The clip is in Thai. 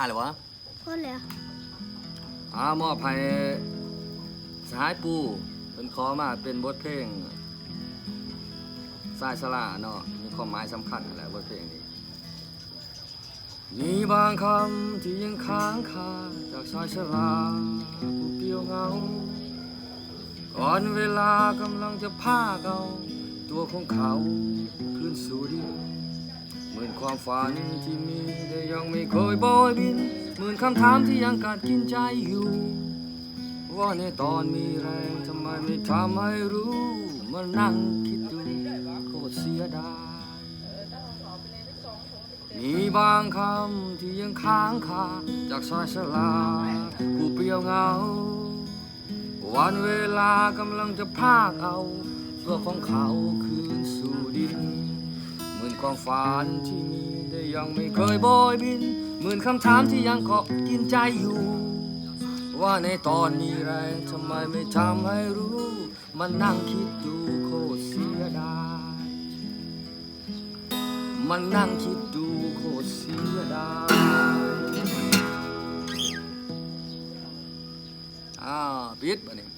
อ่านเลยวะพ่อแล้วอ่ามอบให้สหายปูเป็นขอมาเป็นบทเพลงสายสลาเนาะมีความหมายสำคัญอะไรบทเพลงนี้มีบางคำที่ยังค้างคาจากสายสลาผู้เปลี่ยวเหงาก่อนเวลากำลังจะพาเอาตัวของเขาคืนสู่ดินเหมือนความฝันที่มีแต่ยังไม่เคยโบยบินเหมือนคำถามที่ยังกัดกินใจอยู่ ว่าในตอนมีแรงทำไมไม่ทำให้รู้มานั่งคิดดูโคตรเสียดายมีบางคำที่ยังค้างคาจากสายสลาผู้เปลี่ยวเงา วันเวลากำลังจะพากเอาตัวของเขาคืนสู่ดิน ความฝันที่มีแต่ยังไม่เคยโบยบินเหมือนคำถามที่ยังเกาะกินใจอยู่ ว่าในตอนมีแรงทำไมไม่ทำให้รู้ มันนั่งคิดดูโคตรเสียดาย มันนั่งคิดดูโคตรเสียดายอ่าปิดปะเนี่ย